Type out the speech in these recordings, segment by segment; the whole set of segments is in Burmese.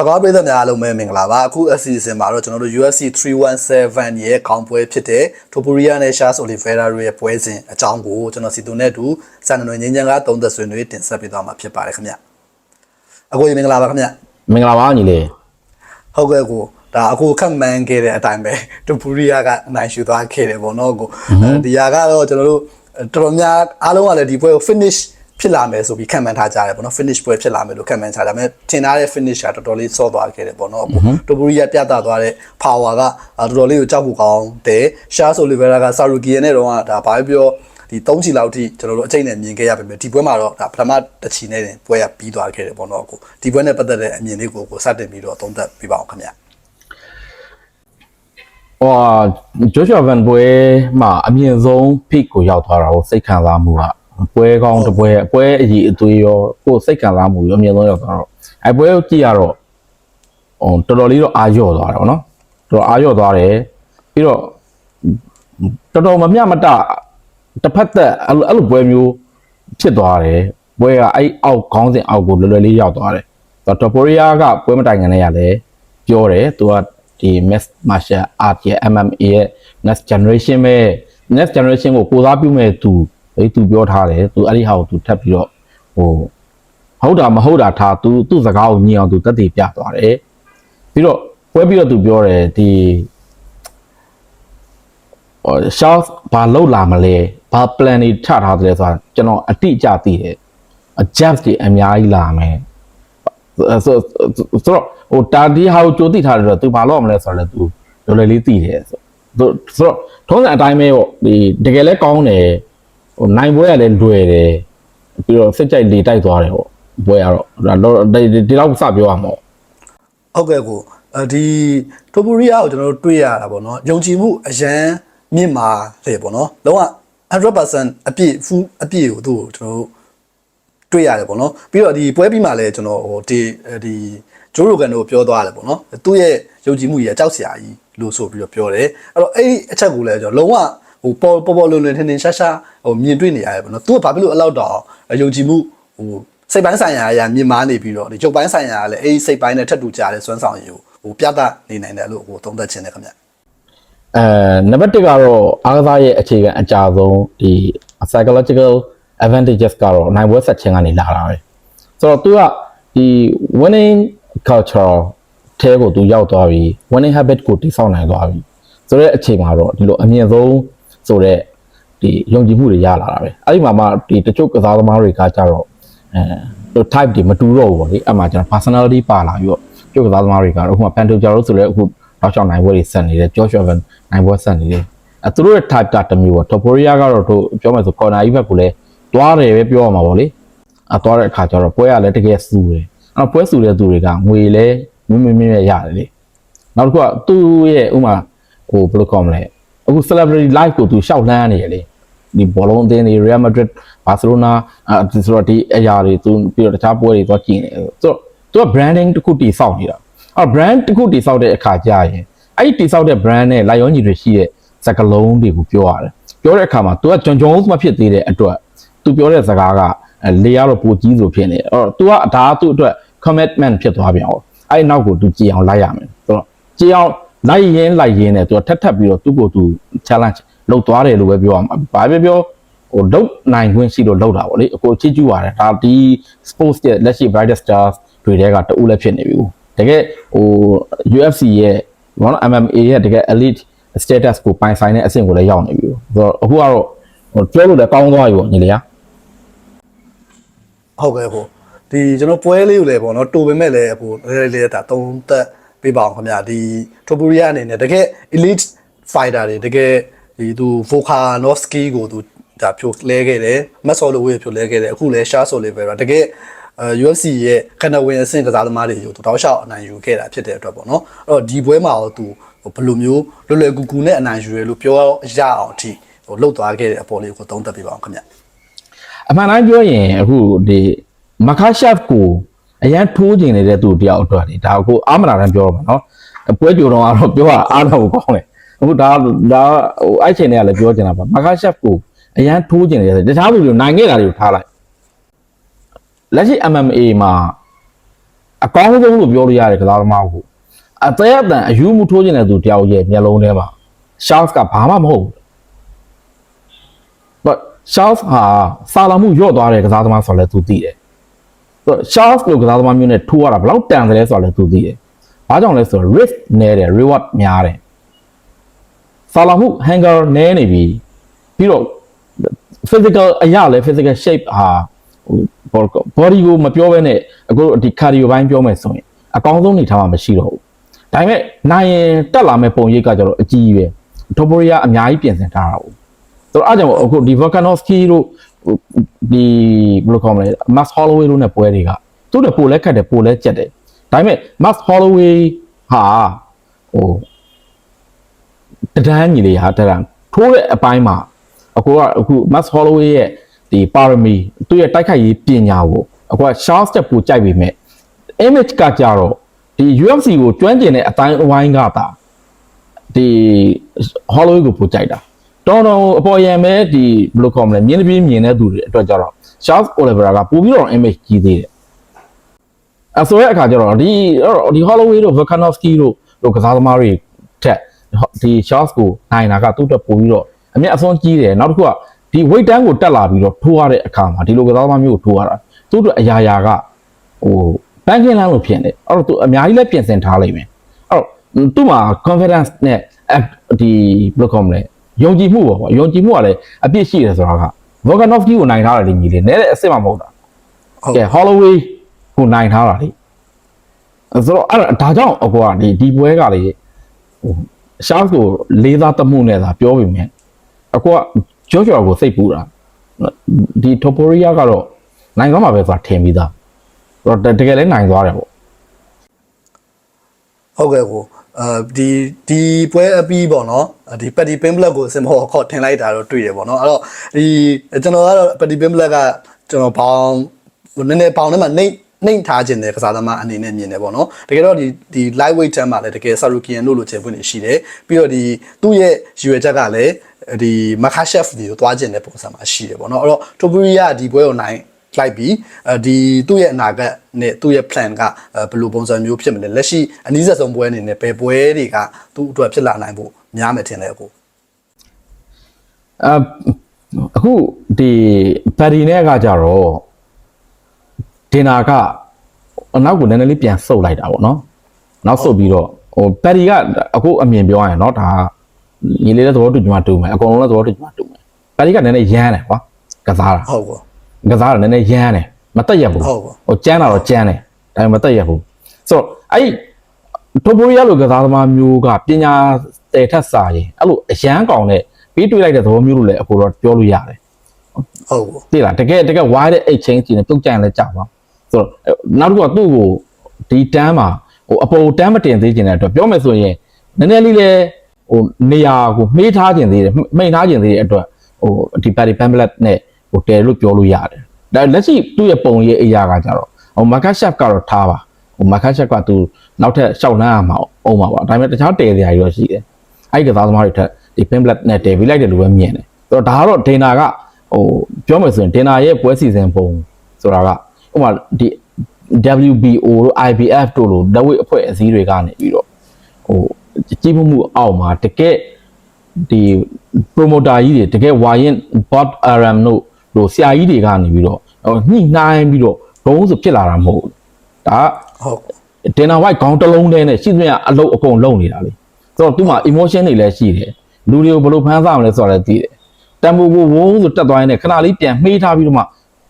စကားပေးတဲ့များအားလုံးပဲမင်္ဂလာပါအခုအစီအစဉ်မှာတော့ကျွန်တော်တို့ UFC 317ရဲ့ခေါင်းပွဲဖြစ်တဲ့ Topuria နဲ့ Charles Oliveira တို့ရဲ့ပွဲစဉ်အကြောင်းကိုကျွန်တော်စီတူနဲ့အတူစံနွယ်ငင်းချမ်းကသုံးသက်ဆွေးနွေးတင်ဆက်ပေးသွားမှာဖြစ်ပါတယ်ခင်ဗျအကိုကြီးမင်္ဂလာပါခင်ဗျမင်္ဂလာပါညီလေးဟုတ်ကဲ့ကိုဒါအခုခက်မှန်းခဲ့တဲ့အတိုင်းပဲ Topuria ကအနိုင်ယူသွားခဲ့တယ်ပေါ့နော်ကိုဒီဟာကတော့ကျွန်တော်တို့တော်တော်များအားလုံးကလည်းဒီပွဲကို finish ဖြစ်လာမယ်ဆိုပြီးခံမှန်းထားကြတယ်ပေါ့နော် finish ပွဲဖြစ်လာမယ်လို့ခံမှန်းထားဒါပေမဲ့ထင်ထားတဲ့ finish ကတော်တော်လေးစောသွားခဲ့တယ်ပေါ့နော်တိုပူရီကပြသသွားတဲ့ power ကတော်တော်လေးကိုကြောက်ဖို့ကောင်းတယ်ရှားဆိုလီဗေရာကဆာရူကီယန်နဲ့တော့ကဒါဘာပဲပြောဒီ3ချီလောက်ထိကျွန်တော်တို့အချိန်နဲ့မြင်ခဲ့ရပါမယ်ဒီပွဲမှာတော့ဒါပထမတစ်ချီနဲ့တင်ပွဲကပြီးသွားခဲ့တယ်ပေါ့နော်ကိုဒီပွဲနဲ့ပတ်သက်တဲ့အမြင်လေးကိုကိုစတင်ပြီးတော့သုံးသပ်ပြပါအောင်ခင်ဗျဟိုဂျိုရှောဗန်ပွဲမှာအမြင့်ဆုံး peak ကိုရောက်သွားတာကိုစိတ်ခံစားမှုက ပွဲကောင်းတစ်ပွဲပွဲအကြီးအသွေးရောကိုယ်စိတ်ခံစားမှုရောအမြင့်ဆုံးရောက်သွားတော့အဲပွဲကိုကြည့်ရတော့ဟိုတော်တော်လေးတော့အာရော့သွားတယ်ဗောနော်တော်တော်အာရော့သွားတယ်ပြီးတော့တော်တော်မမျှမတတစ်ဖက်သက်အဲ့လိုအဲ့လိုပွဲမျိုးဖြစ်သွားတယ်ပွဲကအဲ့အောက်ခေါင်းစဉ်အောက်ကိုလွယ်လွယ်လေးရောက်သွားတယ်တော်ပိုရီးယားကပွဲမတိုင်ခင်နဲ့ရတယ်ပြောတယ်သူကဒီ mass martial art ရဲ့ MMA ရဲ့ next generation ပဲ next generation ကိုကိုစားပြုမဲ့သူ အဲ့သူပြောထားတယ်သူအဲ့ဒီဟာကိုသူထပ်ပြီးတော့ဟိုဟုတ်တာမဟုတ်တာထားသူသူ့စကားကိုညင်အောင်သူတက်တည်ပြသွားတယ်ပြီးတော့ပွဲပြီးတော့သူပြောတယ်ဒီဟို short ဘာလောက်လာမလဲဘာ plan တွေချထားတယ်ဆိုတာကျွန်တော်အတိအကျသိတယ် adjust တွေအများကြီးလာမယ်ဆိုဆိုတော့ဟိုတာဒီဟာကိုကြိုသိထားတယ်တော့သူဘာလုပ်ရမလဲဆိုတော့လည်းသူလော်လည်လေးသိတယ်ဆိုတော့ဆိုတော့ထုံးစံအတိုင်းပဲပေါ့ဒီတကယ်လဲကောင်းတယ် ဟိုနိုင်ပွဲကလည်းလွယ်တယ်ပြီးတော့စစ်ကြိုက်လေတိုက်သွားတယ်ပေါ့ပွဲကတော့ဒါဒီလောက်စပြောရမှာပေါ့ဟုတ်ကဲ့ကိုအဲဒီတိုပူရီယာကိုကျွန်တော်တို့တွေ့ရတာပေါ့နော်ယုံကြည်မှုအရန်မြင့်မာလေပေါ့နော်လုံးဝ100%အပြည့် full အပြည့်ကိုသူ့ကိုကျွန်တော်တို့တွေ့ရတယ်ပေါ့နော်ပြီးတော့ဒီပွဲပြီးမှလည်းကျွန်တော်ဟိုဒီဒီဂျိုးရိုကန်တို့ပြောသွားတယ်ပေါ့နော်သူ့ရဲ့ယုံကြည်မှုကြီးအကြောက်စရာကြီးလို့ဆိုပြီးတော့ပြောတယ်အဲ့တော့အဲ့ဒီအချက်ကိုလည်းကျွန်တော်လုံးဝ ဟိုပေါ်ပေါ်ပေါ်လွန်လွန်ထင်ထင်ရှားရှားဟိုမြင်တွေ့နေရတယ်ပေါ့နော်သူကဘာဖြစ်လို့အလောက်တော့ယုံကြည်မှုဟိုစိတ်ပိုင်းဆိုင်ရာအရာမြင်မာနေပြီးတော့ဒီချုပ်ပိုင်းဆိုင်ရာကလည်းအဲ့ဒီစိတ်ပိုင်းနဲ့ထပ်တူကြတဲ့စွမ်းဆောင်ရည်ကိုဟိုပြသနေနိုင်တယ်လို့ဟိုသုံးသပ်ခြင်းတယ်ခင်ဗျအဲနံပါတ်1ကတော့အားကစားရဲ့အခြေခံအကြဆုံးဒီ psychological advantages ကတော့နိုင်ပွဲဆက်ခြင်းကနေလာတာပဲဆိုတော့သူကဒီ winning culture ထဲကိုသူရောက်သွားပြီ winning habit ကိုတည်ဆောက်နိုင်သွားပြီဆိုတော့အချိန်မှာတော့ဒီလိုအမြင့်ဆုံး ဆိုတော့ဒီယုံကြည်မှုတွေရလာတာပဲအဲ့ဒီမှာမှဒီတချို့ကစားသမားတွေကကြတော့အဲ type တွေမတူတော့ဘူးဗောလေအဲ့မှာကျွန်တော် personality ပါလာပြီးတော့ကျုပ်ကစားသမားတွေကတော့အခုမှ Panto ကြတော့ဆိုတော့အခုနောက်ချောင်းနိုင်ပွဲတွေဆက်နေတယ် Joshua Van နိုင်ပွဲဆက်နေတယ်အဲသူတို့ရဲ့ type ကတစ်မျိုးပေါ့ Toporia ကတော့တို့ပြောမယ်ဆို corner ကြီးဘက်ကိုလည်းတွားတယ်ပဲပြောရမှာဗောလေအဲတွားတဲ့အခါကျတော့ပွဲကလည်းတကယ်စူတယ်အဲ့တော့ပွဲစူတဲ့သူတွေကငွေလည်းမင်းမင်းမင်းရတယ်လေနောက်တစ်ခုကသူ့ရဲ့ဥမာဟိုဘယ်လိုခေါ်မလဲ အခု celebrity life ကိုသူရှောက်လှမ်းနေရလေဒီဘောလုံးအသင်းတွေ Real Madrid Barcelona အဲဆိုတော့ဒီအရာတွေသူပြီးတော့တခြားပွဲတွေသွားကြည့်နေဆိုတော့သူက branding တစ်ခုတည်ဆောက်နေတာအဲ brand တစ်ခုတည်ဆောက်တဲ့အခါကျရင်အဲ့ဒီတည်ဆောက်တဲ့ brand နဲ့လိုက်ရောညီတွေရှိတဲ့စကားလုံးတွေကိုပြောရတယ်ပြောတဲ့အခါမှာ तू ကဂျွန်ဂျွန်မဖြစ်သေးတဲ့အတွက် तू ပြောတဲ့စကားကလေရတော့ပိုကြီးဆိုဖြစ်နေတယ်အဲ့တော့ तू ကဒါကသူ့အတွက် commitment ဖြစ်သွားပြန်အောင်အဲ့ဒီနောက်ကို तू ကြည်အောင်လိုက်ရမယ်ဆိုတော့ကြည်အောင် လိုက်ရင်းလိုက်ရင်းနဲ့ तू ထက်ထပ်ပြီးတော့သူ့ကို तू challenge လုပ်သွားတယ်လို့ပဲပြောရမှာဘာပဲပြောဟိုလုတ်နိုင်ခွင့်ရှိလို့လုတ်တာပေါ့လေအကိုချစ်ကျူရတယ်ဒါဒီ sports ရဲ့လက်ရှိ brightest stars တွေတဲကတူလည်းဖြစ်နေပြီတကယ်ဟို UFC ရဲ့ဘောနော် MMA ရဲ့တကယ် elite status ကိုပိုင်ဆိုင်တဲ့အဆင့်ကိုလည်းရောက်နေပြီဆိုတော့အခုကတော့ဟိုပြောလို့လည်းကောင်းသွားပြီပေါ့ညီလေးကဟုတ်ကဲ့ကိုဒီကျွန်တော်ပွဲလေးကိုလည်းပေါ့နော်တိုပေမဲ့လည်းကိုလေးလေးဒါသုံးသက် ပေးပါအောင်ခင်ဗျာဒီတိုပူရီယာအနေနဲ့တကယ် elite fighter တွေတကယ်ဒီသူ Volkanovski ကိုသူဒါဖြိုလဲခဲ့တယ်မက်ဆော်လိုဝေးဖြိုလဲခဲ့တယ်အခုလည်း Shah Soliveira တကယ်အဲ UFC ရဲ့ခဏဝင်အဆင့်ကစားသမားတွေကိုသူတောက်လျှောက်အနိုင်ယူခဲ့တာဖြစ်တဲ့အတွက်ပေါ့နော်အဲ့တော့ဒီပွဲမှာတော့သူဘယ်လိုမျိုးလွယ်လွယ်ကူကူနဲ့အနိုင်ယူရလို့ပြောရအောင်အထိဟိုလှုပ်သွားခဲ့တဲ့အပေါ်လေးကိုသုံးသပ်ပေးပါအောင်ခင်ဗျာအမှန်တိုင်းပြောရင်အခုဒီမခါရှက်ကို အရန်ထိုးကျင်နေတဲ့သူတယောက်အတွက်ဒီဒါကိုအာမနာတန်းပြောတော့မှာနော်ပွဲကြိုတော့ကတော့ပြောတာအားတော့ကောင်းတယ်အခုဒါဒါဟိုအဲ့ချိန်တွေကလည်းပြောချင်တာပါမခါရှက်ကိုအရန်ထိုးကျင်နေတဲ့တခြားလူတွေနိုင်ခဲ့တာတွေကိုထားလိုက်လက်ရှိ MMA မှာအကောင်းဆုံးလို့ပြောလို့ရတယ်ကစားသမားကိုအသေးအတန်အယူမှုထိုးကျင်တဲ့သူတယောက်ရဲ့မျက်လုံးထဲမှာ Sharks ကဘာမှမဟုတ်ဘူး but Sharks ဟာစာလာမှုညော့သွားတဲ့ကစားသမားဆိုတော့လည်းသူသိတယ် ဆိုတော့ Sharks လို့ကစားသမားမျိုးနဲ့ထိုးရတာဘယ်လောက်တန်တယ်လဲဆိုတော့လည်းသူသိတယ်ဘာကြောင့်လဲဆိုတော့ risk နည်းတယ် reward များတယ်စာလာမှု hanger နည်းနေပြီပြီးတော့ physical အရာလဲ physical shape ဟာဟို body ကိုမပြောဘဲနဲ့အခုဒီ cardio ဘိုင်းပြောမယ်ဆိုရင်အကောင်းဆုံးနေထားမှာမရှိတော့ဘူးဒါပေမဲ့နိုင်ရင်တက်လာမဲ့ပုံရိပ်ကကျတော့အကြီးကြီးပဲ Topuria အများကြီးပြင်ဆင်ထားတာဟုတ်ဆိုတော့အားကြောင့်အခုဒီ Volkanovski တို့ ဒီဘယ်လိုခေါ်မလဲ Max Holloway တို့ ਨੇ ပွဲတွေကသူတို့ပိုလဲခတ်တယ်ပိုလဲကြက်တယ်ဒါပေမဲ့ Max Holloway ဟာဟိုတဒန်းကြီးလေးဟာတဒန်းထိုးတဲ့အပိုင်းမှာအခုကအခု Max Holloway ရဲ့ဒီပါရမီသူ့ရဲ့တိုက်ခိုက်ရေးပညာကိုအခုက short step ကိုကြိုက်ပေမဲ့ image ကကြတော့ဒီ UFC ကိုကျွမ်းကျင်တဲ့အတိုင်းအဝိုင်းကတာဒီ Holloway ကိုပိုကြိုက်တာ တော်တော်အပေါ်ယံပဲဒီဘယ်လိုခေါ်မလဲမြင်းတပြင်းမြင်တဲ့သူတွေအတွက်ကြတော့ Charles Oliveira ကပို့ပြီးတော့ image ကြီးသေးတယ်အဆိုရဲ့အခါကျတော့ဒီအဲ့တော့ဒီ Holloway တို့ Volkanovski တို့တို့ကစားသမားတွေထက်ဒီ Charles ကိုနိုင်တာကသူ့အတွက်ပို့ပြီးတော့အမြတ်အစွန်းကြီးတယ်နောက်တစ်ခုကဒီ weight တန်းကိုတက်လာပြီးတော့ထိုးရတဲ့အခါမှာဒီလိုကစားသမားမျိုးကိုထိုးရတာသူ့အတွက်အရာရာကဟိုပန်းကင်းလန်းလို့ဖြစ်နေအဲ့တော့သူအများကြီးလည်းပြင်ဆင်ထားလိမ့်မယ်အဲ့တော့သူ့မှာ confidence နဲ့ဒီဘယ်လိုခေါ်မလဲ ယုံကြည်မှုပေါ့ကွာယုံကြည်မှုကလည်းအပြည့်ရှိတယ်ဆိုတာက Volkanovski ကိုနိုင်ထားတယ်လေညီလေးနဲတဲ့အစ်စ်မှမဟုတ်တာဟုတ်ကဲ Holloway ကိုနိုင်ထားတာလေအဲ့ဆိုတော့အဲ့ဒါဒါကြောင့်အကွာဒီဒီပွဲကလေဟို Sharks ကိုလေးစားတမှုနဲ့သာပြောပေမဲ့အကွာကြောကြောကိုစိတ်ပူတာဒီ Topuria ကတော့နိုင်သွားမှာပဲဆိုတာထင်ပြီးသားဆိုတော့တကယ်လည်းနိုင်သွားတယ်ပေါ့ဟုတ်ကဲ့ကို အဲဒီဒီပွဲအပြီးပေါ့နော်ဒီပက်တီပင်ဘလက်ကိုစင်မောခေါ်ထင်လိုက်တာတော့တွေ့တယ်ပေါ့နော်အဲ့တော့ဒီကျွန်တော်ကတော့ပက်တီပင်ဘလက်ကကျွန်တော်ဘောင်းနည်းနည်းဘောင်းထဲမှာနှိမ့်နှိမ့်ထားခြင်းတဲ့ကစားသမားအနေနဲ့မြင်တယ်ပေါ့နော်တကယ်တော့ဒီဒီ light weight တန်းမှာလည်းတကယ်ဆာရူကီယန်တို့လိုချေပွင့်နေရှိတယ်ပြီးတော့ဒီသူ့ရဲ့ရွယ်ချက်ကလည်းဒီမခါရှက်ဖ်ဒီကိုသွားခြင်းတဲ့ပုံစံမှာရှိတယ်ပေါ့နော်အဲ့တော့တိုပူရီယာဒီပွဲကိုနိုင် လိုက်ပြီးအဲဒီသူ့ရဲ့အနာဂတ်နဲ့သူ့ရဲ့ plan ကအဲဘယ်လိုပုံစံမျိုးဖြစ်မလဲလက်ရှိအနည်းဆက်ဆုံးပွဲအနေနဲ့ဘယ်ပွဲတွေကသူ့အတွက်ဖြစ်လာနိုင်ဖို့များမယ်ထင်လဲကို အအခုဒီဘယ်ဒီနဲ့ကကြတော့ဒင်နာကအနောက်ကိုနည်းနည်းလေးပြန်ဆုပ်လိုက်တာပေါ့နော်နောက်ဆုပ်ပြီးတော့ဟိုဘယ်ဒီကအခုအမြင်ပြောရရင်เนาะဒါညီလေးလည်းသဘောတူကြမှာတူမယ်အကုန်လုံးလည်းသဘောတူကြမှာတူမယ်ဘယ်ဒီကနည်းနည်းရမ်းတယ်ကွာကစားတာ ဟုတ်ကော ကစားတာနည်းနည်းရမ်းတယ်မတက်ရဘူးဟုတ်ပါဟိုကျန်းတာတော့ကျန်းတယ်ဒါပေမဲ့မတက်ရဘူးဆိုတော့အဲ့ဒီတိုပိုရီယာလိုကစားသမားမျိုးကပညာတဲ့ထက်စာရင်အဲ့လိုအရန်ကောင်နဲ့ပြီးတွေ့လိုက်တဲ့သဘောမျိုးလို့လည်းအခုတော့ပြောလို့ရတယ်ဟုတ်ကောသိလားတကယ်တကယ် wide တဲ့ exchange ကြီးနဲ့ပြုတ်ကြရင်လည်းကြာပါဆိုတော့နောက်တစ်ခုကသူ့ကိုဒီတန်းမှာဟိုအပေါ်တန်းမတင်သေးခြင်းတဲ့အတွက်ပြောမယ်ဆိုရင်နည်းနည်းလေးလဲဟိုနေရာကိုမှေးထားခြင်းသေးတယ်မှိန်ထားခြင်းသေးတဲ့အတွက်ဟိုဒီ party pamphlet နဲ့ ဟိုတယ်လို့ပြောလို့ရတယ်ဒါလက်ရှိသူ့ရဲ့ပုံရဲ့အရာကကြတော့ဟို market shop ကတော့ထားပါဟို market shop ကသူနောက်ထပ်ရှောက်နှမ်းရမှာအောင်ပါပါဒါပေမဲ့တခြားတယ်စရာတွေတော့ရှိတယ်အဲ့ဒီကစားသမားတွေထက်ဒီ pamphlet နဲ့တယ်ပြီးလိုက်တယ်လို့ပဲမြင်တယ်ဆိုတော့ဒါကတော့ data ကဟိုပြောမယ်ဆိုရင် data ရဲ့ပွဲစီစဉ်ပုံဆိုတာကဥပမာဒီ WBO တို့ IBF တို့လိုလက်ဝိတ်အဖွဲ့အစည်းတွေကနေပြီးတော့ဟိုကြီးမှုမှုအောက်မှာတကယ်ဒီ promoter ကြီးတွေတကယ် Wyan Bot Aram တို့ လိုဆရာကြီးတွေကနေပြီးတော့ဟိုညှိနှိုင်းပြီးတော့ဒုံးဆိုဖြစ်လာတာမဟုတ်ဘူးဒါကဟုတ်တင်နာ white ခေါင်းတစ်လုံးတည်းနဲ့ရှိသမျှအလုပ်အကုန်လုံးနေတာလေဆိုတော့သူ့မှာ emotion တွေလည်းရှိတယ်လူတွေကိုဘယ်လိုဖန်ဆားမလဲဆိုတာလည်းသိတယ်တံပိုးကိုဝုန်းဆိုတက်သွားရင်လည်းခဏလေးပြန်မှေးထားပြီးတော့မှ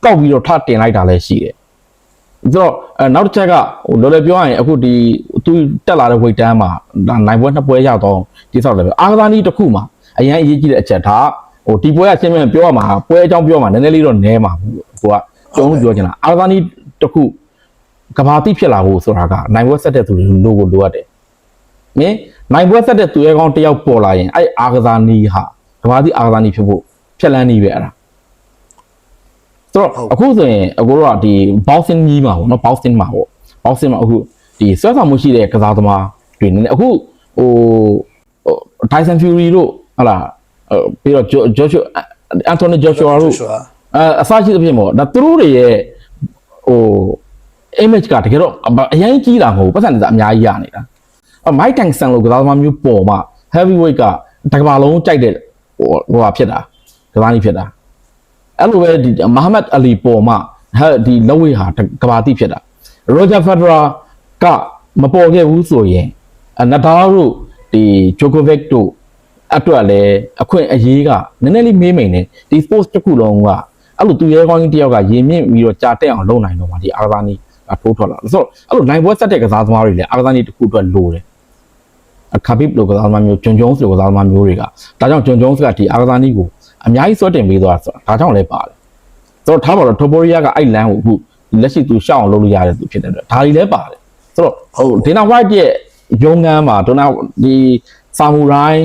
ကောက်ပြီးတော့ထတင်လိုက်တာလည်းရှိတယ်ဆိုတော့အဲနောက်တစ်ချက်ကဟိုလောလောပြောရရင်အခုဒီသူတက်လာတဲ့ weight တန်းမှာဒါနိုင်ပွဲနှစ်ပွဲရောက်တော့ဒီဆောက်လည်းပြောအာကစားနည်းတစ်ခုမှာအရင်အရေးကြီးတဲ့အချက်ဒါ ဟိုဒီပွဲကရှင်းပြပြောရမှာပွဲအကြောင်းပြောမှာနည်းနည်းလေးတော့နဲမှာဘူးကိုကကျုံးပြောချင်တာအာကစားနည်းတစ်ခုကဘာတိဖြစ်လာဖို့ဆိုတာကနိုင်ဘွက်ဆက်တဲ့သူတွေလိုကိုလိုအပ်တယ်။မင်းနိုင်ဘွက်ဆက်တဲ့သူရဲကောင်းတစ်ယောက်ပေါ်လာရင်အဲ့အာကစားနီးဟာကဘာတိအာကစားနီးဖြစ်ဖို့ဖြက်လန်းနီးပဲအဲ့ဒါ။ဆိုတော့အခုဆိုရင်အကိုတို့ကဒီ boxing ကြီးမှာပေါ့နော် boxing မှာပေါ့ boxing မှာအခုဒီဆွဲဆောင်မှုရှိတဲ့ကစားသမားတွေနေနေအခုဟို Tyson Fury တို့ဟလာ ပြီးတော့ Joshua Anthony Joshua တို့ Joshua အဲအစရှိသဖြင့်ပေါ့ဒါသူတို့တွေရဲ့ဟို image ကတကယ်တော့အရင်ကြီးတာမဟုတ်ဘူးပတ်စံတွေကအများကြီးရနေတာအမိုက်တန်ဆန်လို့ကစားသမားမျိုးပေါ်မှာ heavyweight ကတကဘာလုံးကြိုက်တဲ့ဟိုဟိုဟာဖြစ်တာကစားနည်းဖြစ်တာအဲ့လိုပဲဒီမဟာမက်အလီပေါ်မှာဟဲ့ဒီလက်ဝဲဟာကဘာတိဖြစ်တာရောဂျာဖက်ဒရာကမပေါ်ခဲ့ဘူးဆိုရင်နဒါတို့ဒီဂျိုကိုဗက်တို့ အတွက်လည်းအခွင့်အရေးကနည်းနည်းလေးမေးမိန်နေဒီ sports တစ်ခုလုံးကအဲ့လိုသူရဲကောင်းကြီးတယောက်ကရင်မြင့်ပြီးတော့ကြာတက်အောင်လုပ်နိုင်တော့မှဒီအာဂါနီအထိုးထွက်လာဆိုတော့အဲ့လိုနိုင်ပွဲဆက်တဲ့ကစားသမားတွေလည်းအာဂါနီတစ်ခုအတွက်လိုတယ်အခါဘစ်လိုကစားသမားမျိုးဂျွန်ဂျုံစ်လိုကစားသမားမျိုးတွေကဒါကြောင့်ဂျွန်ဂျုံစ်ကဒီအာဂါနီကိုအများကြီးစွတ်တင်ပေးသွားဆိုတာဒါကြောင့်လည်းပါတယ်ဆိုတော့ထားပါတော့တိုပိုရီယာကအဲ့လမ်းကိုအခုလက်ရှိသူရှောက်အောင်လုပ်လို့ရတဲ့သူဖြစ်တဲ့အတွက်ဒါတွေလည်းပါတယ်ဆိုတော့ဟိုဒေနာဝိုက်ရဲ့ရုံးငန်းမှာဒေနာဒီဆာမူရိုင်း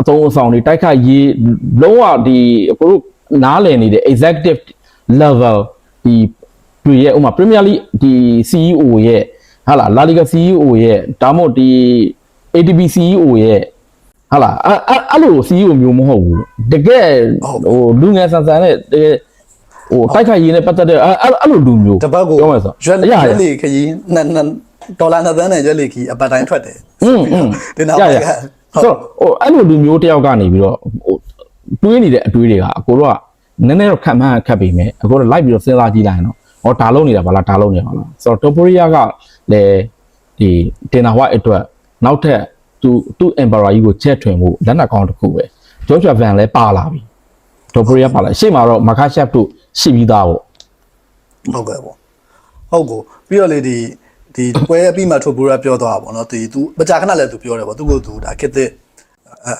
အသုံးအဆောင်တွေတိုက်ခိုက်ရေးလုံးဝဒီအခုတို့နားလည်နေတဲ့ executive level ဒီတွေရဲ့ဥမာ Premier League ဒီ CEO ရဲ့ဟာလာ La Liga CEO ရဲ့ဒါမှမဟုတ်ဒီ ATP CEO ရဲ့ဟာလာအဲ့အဲ့အဲ့လို CEO မျိုးမဟုတ်ဘူးတကယ်ဟိုလူငယ်ဆန်ဆန်နဲ့တကယ်ဟိုတိုက်ခိုက်ရေးနဲ့ပတ်သက်တဲ့အဲ့အဲ့အဲ့လိုလူမျိုး တပတ်ကို ပြောမယ်ဆို ရွက် ရရ ရွက်လေခကြီးနှစ်နှစ်ဒေါ်လာနှစ်သန်းနဲ့ရွက်လေခကြီးအပတ်တိုင်းထွက်တယ် อืมอืม ဒီနောက် ရ ပိုင်း ရ က ဆိုတော့ဟိုအဲ့လိုလူမျိုးတယောက်ကနေပြီးတော့ဟိုတွေးနေတဲ့အတွေးတွေကအကိုတို့ကနည်းနည်းတော့ခံမှန်းခတ်ပေမဲ့အကိုတို့လိုက်ပြီးတော့စဉ်းစားကြည့်လိုက်ရင်တော့ဟောဒါလုံးနေတာဗလားဒါလုံးနေတာဗလားဆိုတော့တိုပိုရီယာကလည်းဒီတင်နာဝိုက်အတွက်နောက်ထပ်သူသူ့ emperor ကြီးကိုချက်ထွင်မှုလက်နက်ကောင်းတစ်ခုပဲဂျော့ဂျ်ဗန်လည်းပါလာပြီတိုပိုရီယာပါလာရှေ့မှာတော့မာကာရှက်တို့ရှိပြီးသားပေါ့ဟုတ်ကဲ့ပေါ့ဟုတ်ကိုပြီးတော့လေဒီ ဒီပွဲအပြီးမှာထိုဘူရာပြောသွားတာပေါ့နော်ဒီ तू မကြာခဏလည်း तू ပြောတယ်ပေါ့သူကသူဒါခစ်တဲ့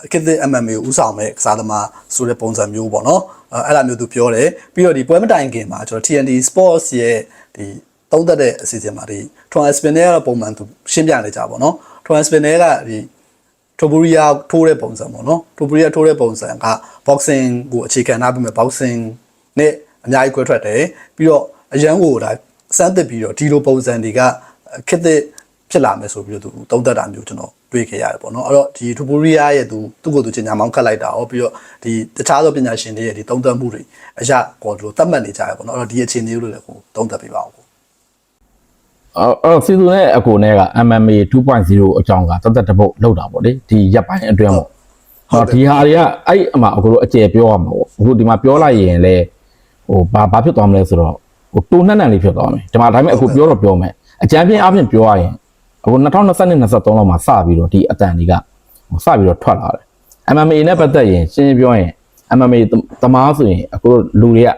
အခက်တဲ့ MMA ကိုဥဆောင်မဲ့ကစားသမားဆိုတဲ့ပုံစံမျိုးပေါ့နော်အဲ့လိုမျိုးသူပြောတယ်ပြီးတော့ဒီပွဲမတိုင်ခင်မှာကျွန်တော် TND Sports ရဲ့ဒီသုံးသက်တဲ့အစီအစဉ်မှာဒီ Tron Spinner ကတော့ပုံမှန်သူရှင်းပြနေကြပါပေါ့နော် Tron Spinner ကဒီ Topuria ထိုးတဲ့ပုံစံပေါ့နော် Topuria ထိုးတဲ့ပုံစံက boxing ကိုအခြေခံထားပြီးမဲ့ boxing နဲ့အများကြီးကွဲထွက်တယ်ပြီးတော့အရန်ကိုဒါစမ်းသစ်ပြီးတော့ဒီလိုပုံစံတွေက ခစ်တဲ့ဖြစ်လာမယ်ဆိုပြီးတော့သူသုံးသက်တာမျိုးကျွန်တော်တွေ့ခဲ့ရတယ်ပေါ့နော်အဲ့တော့ဒီထိုဘူရီယာရဲ့သူသူ့ကိုယ်သူကျင်ညာမောင်းခတ်လိုက်တာရောပြီးတော့ဒီတခြားသောပညာရှင်တွေရဲ့ဒီသုံးသက်မှုတွေအရာကိုတို့သတ်မှတ်နေကြရပေါ့နော်အဲ့တော့ဒီအခြေအနေလို့လည်းကိုသုံးသက်ပေးပါဦးကိုအဲ့အဲ့စီဇန်နဲ့အကိုနဲ့က MMA 2.0အကြောင်းကတသက်တပုတ်လောက်တာပေါ့လေဒီရက်ပိုင်းအတွင်းပေါ့ဟောဒီဟာတွေကအဲ့အမှအကိုတို့အကျယ်ပြောရမှာပေါ့အခုဒီမှာပြောလိုက်ရင်လေဟိုဘာဘာဖြစ်သွားမလဲဆိုတော့ဟိုတူနှက်နှက်လေးဖြစ်သွားမယ်ဒီမှာဒါပေမဲ့အခုပြောတော့ပြောမယ် အကြမ်းပြင်းအပြင်ပြောရရင်အခု2022 23လောက်မှာစပြီးတော့ဒီအတန်တွေကဟိုစပြီးတော့ထွက်လာတယ် MMA နဲ့ပတ်သက်ရင်ရှင်းရှင်းပြောရင် MMA သမားဆိုရင်အခုတို့လူတွေက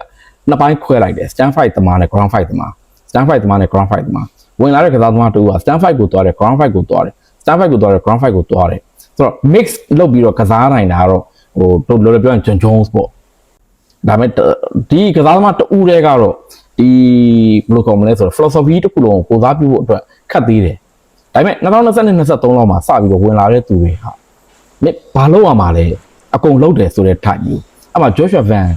နှစ်ပိုင်းခွဲလိုက်တယ် stand fight သမားနဲ့ ground fight သမား stand fight သမားနဲ့ ground fight သမားဝင်လာတဲ့ကစားသမားတူက stand fight ကိုတွားတယ် ground fight ကိုတွားတယ် stand fight ကိုတွားတယ် ground fight ကိုတွားတယ်ဆိုတော့ mix လုပ်ပြီးတော့ကစားနိုင်တာကတော့ဟိုတို့လောလောပြောရင် John Jones ပေါ့ဒါပေမဲ့ဒီကစားသမားတူတဲ့ကတော့ ဒီဘယ်လိုကောမလဲဆိုတော့ philosophy တစ်ခုလုံးကိုကိုစားပြုဖို့အတွက်ခက်သေးတယ်ဒါပေမဲ့2022 23လောက်မှာစပြီးတော့ဝင်လာတဲ့သူတွေဟာမင်းဘာလုပ်ရမှာလဲအကုန်လုပ်တယ်ဆိုတဲ့ type မျိုးအဲ့မှာ Joshua Van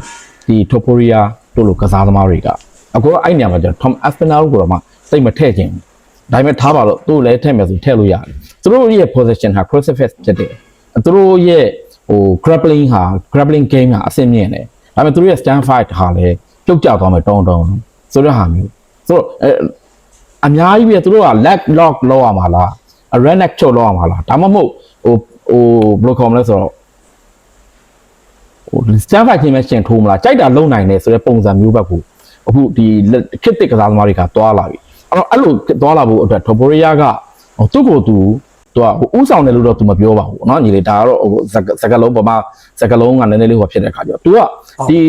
ဒီ Topuria တို့လိုကစားသမားတွေကအကိုကအဲ့နေရာမှာကျတော့ Tom Aspinall ကိုတော့မှစိတ်မထည့်ခြင်းဘူးဒါပေမဲ့ထားပါတော့သူ့လည်းထည့်မယ်ဆိုထည့်လို့ရတယ်သူတို့ရဲ့ position ဟာ crucifix ဖြစ်တယ်သူတို့ရဲ့ဟို grappling ဟာ grappling game ဟာအဆင့်မြင့်တယ်ဒါပေမဲ့သူတို့ရဲ့ stand fight ဟာလည်းပြုတ်ကျသွားမယ်တုံးတုံး ဆိုတဲ့ဟာမျိုးဆိုတော့အဲအများကြီးပဲသူတို့က leg lock လောက်ရမှာလား red neck choke လောက်ရမှာလားဒါမှမဟုတ်ဟိုဟိုဘယ်လိုခေါ်မလဲဆိုတော့ ဟိုစတန်ဖိုက်ချင်းပဲရှင်ထိုးမလားကြိုက်တာလုံနိုင်တယ်ဆိုတဲ့ပုံစံမျိုးဘက်ကိုအခုဒီခစ်တစ်ကစားသမားတွေကတွားလာပြီ အဲ့တော့အဲ့လိုသွားလာဖို့အတွက်ထော်ပိုရီးယားကဟိုသူ့ကိုသူသူကဟိုဥဆောင်တယ်လို့တော့သူမပြောပါဘူးเนาะညီလေးဒါကတော့ဟိုစကစကလုံးပမာစကလုံးကနည်းနည်းလေးဟိုဖြစ်တဲ့ခါကျတော့ तू ကဒီ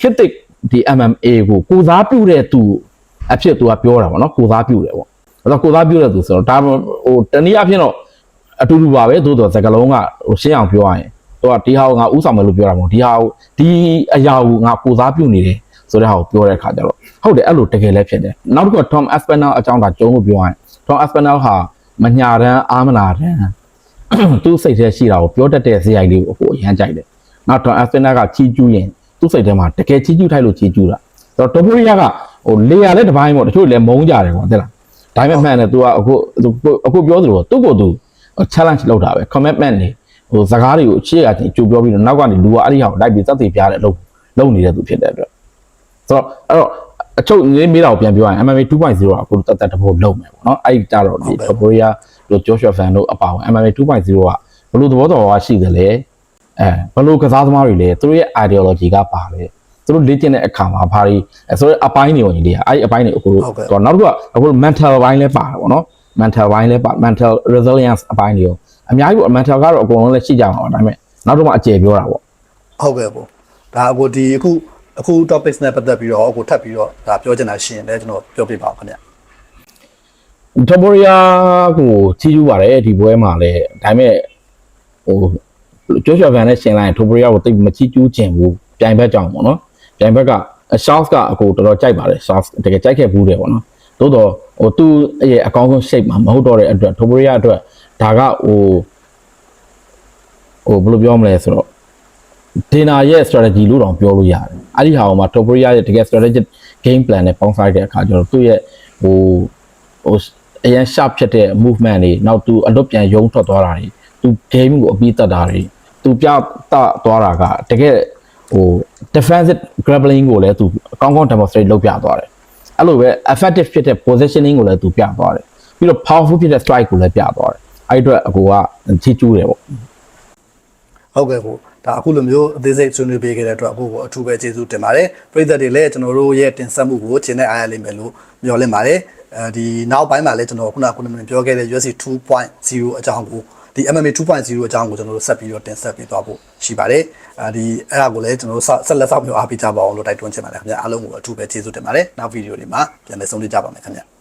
ခစ်တစ် ဒီ MMA ကိုကိုစားပြုတဲ့သူအဖြစ်သူကပြောတာပေါ့နော်ကိုစားပြုတယ်ပေါ့အဲ့တော့ကိုစားပြုတဲ့သူဆိုတော့ဒါဟိုတနည်းအားဖြင့်တော့အတူတူပါပဲသို့တော်စကလုံးကဟိုရှင်းအောင်ပြောရရင်သူကဒီဟာကိုငါဥဆောင်မယ်လို့ပြောတာမဟုတ်ဒီဟာကိုဒီအရာကိုငါကိုစားပြုနေတယ်ဆိုတဲ့ဟာကိုပြောတဲ့အခါကျတော့ဟုတ်တယ်အဲ့လိုတကယ်လည်းဖြစ်တယ်နောက်တစ်ခု Tom Aspinall အကြောင်းဒါကြုံလို့ပြောရရင် Tom Aspinall ဟာမညာတန်းအာမနာတန်းသူ့စိတ်ထဲရှိတာကိုပြောတတ်တဲ့ဇယိုက်လေးကိုအကိုအရန်ကြိုက်တယ်နောက် Tom Aspinall ကချီးကျူးရင် သူ့စိတ်ထဲမှာတကယ်ချီးကျူးထိုက်လို့ချီးကျူးတာဆိုတော့ Topuria ကဟိုလေယာလည်းတစ်ပိုင်းပေါ့တချို့လည်းမုန်းကြတယ်ကွာသိလားဒါပေမဲ့မှန်တယ် तू ကအခုအခုပြောသလိုသူ့ကိုယ်သူ challenge လုပ်တာပဲ commitment နေဟိုစကားတွေကိုအခြေအချင်းကြိုပြောပြီးတော့နောက်ကနေလူကအဲ့ဒီဟာကိုလိုက်ပြီးသက်သေပြတဲ့အလုပ်လုပ်နေတဲ့သူဖြစ်တဲ့အတွက်ဆိုတော့အဲ့တော့အချုပ်နေမေးတာကိုပြန်ပြောရရင် MMA 2.0ကအခုတက်တက်တဖို့လုပ်မယ်ပေါ့နော်အဲ့ဒီကြတော့ဒီ Topuria တို့ Joshua Fan တို့အပါဝင် MMA 2.0ကဘယ်လိုသဘောတော်ဝါရှိတယ်လဲ အဲဘယ်လိုကစားသမားတွေလဲသူတို့ရဲ့ ideology ကပါလဲသူတို့လေ့ကျင့်တဲ့အခါမှာဘာတွေအဲဆိုတော့အပိုင်းတွေဝင်ကြီးတွေကအဲ့ဒီအပိုင်းတွေအခုတော့နောက်တစ်ခုကအခု mental ဘိုင်းလဲပါတယ်ပေါ့နော် mental ဘိုင်းလဲပါ mental resilience အပိုင်းတွေရောအများကြီးပေါ့ mental ကတော့အကုန်လုံးလည်းရှိကြမှာပါဒါပေမဲ့နောက်တော့မှအကျေပြောတာပေါ့ဟုတ်ကဲ့ပေါ့ဒါအခုဒီအခုအခု topics နဲ့ပတ်သက်ပြီးတော့အခုထပ်ပြီးတော့ဒါပြောချင်တာရှိရင်လည်းကျွန်တော်ပြောပြပါဦးခင်ဗျတဘောရီယာကိုချီးကျူးပါတယ်ဒီပွဲမှာလည်းဒါပေမဲ့ဟို ကျော်ကျော်ဗန်နဲ့ရှင်လိုက်ရင်တဘောရီယာကိုတိတ်မချီးကျူးခြင်းဘူးပြိုင်ဘက်ကြောင့်ပေါ့နော်ပြိုင်ဘက်ကရှော့ကအကိုတော်တော်ကြိုက်ပါတယ်ရှော့တကယ်ကြိုက်ခဲ့ဘူးတယ်ပေါ့နော်သို့တော့ဟိုသူ့ရဲ့အကောင်းဆုံး shape မှာမဟုတ်တော့တဲ့အတွက်တဘောရီယာအတွက်ဒါကဟိုဟိုဘယ်လိုပြောမလဲဆိုတော့ဒေနာရဲ့ strategy လို့တောင်ပြောလို့ရတယ်အဲ့ဒီဟာကမှ Topuria ရဲ့တကယ် strategic game plan နဲ့ပေါင်းစားတဲ့အခါကျတော့သူ့ရဲ့ဟိုဟိုအရင် sharp ဖြစ်တဲ့ movement တွေနောက်သူအလွတ်ပြန်ယုံထွက်သွားတာတွေသူ game ကိုအပြီးတက်တာတွေ သူပြတသွားတာကတကယ်ဟို defensive grappling ကိုလည်းသူအကောင်းကောင်း demonstrate လုပ်ပြသွားတယ်အဲ့လိုပဲ effective ဖြစ်တဲ့ positioning ကိုလည်းသူပြသွားတယ်ပြီးတော့ powerful ဖြစ်တဲ့ strike ကိုလည်းပြသွားတယ်အဲ့ဒီအတွက်အကိုကချီးကျူးတယ်ပေါ့ဟုတ်ကဲ့ကိုဒါအခုလိုမျိုးအသေးစိတ်ဆွေးနွေးပေးခဲ့တဲ့အတွက်အခုကိုအထူးပဲကျေးဇူးတင်ပါတယ်ပရိသတ်တွေလည်းကျွန်တော်တို့ရဲ့တင်ဆက်မှုကိုရှင်းတဲ့အားရလိမ့်မယ်လို့မျှော်လင့်ပါတယ်အဲဒီနောက်ပိုင်းမှာလည်းကျွန်တော်ခုနကခုနကပြောခဲ့တဲ့ UFC 2.0အကြောင်းကို ဒီ MMA 2.0အကြောင်းကိုကျွန်တော်တို့ဆက်ပြီးတော့တင်ဆက်ပေးသွားဖို့ရှိပါတယ်အဲဒီအဲ့ဒါကိုလည်းကျွန်တော်တို့ဆက်လက်ဆောက်မျိုးအားပေးကြပါအောင်လို့တိုက်တွန်းချင်ပါတယ်ခင်ဗျာအားလုံးကိုအထူးပဲကျေးဇူးတင်ပါတယ်နောက်ဗီဒီယိုတွေမှာပြန်လည်ဆုံတွေ့ကြပါမယ်ခင်ဗျာ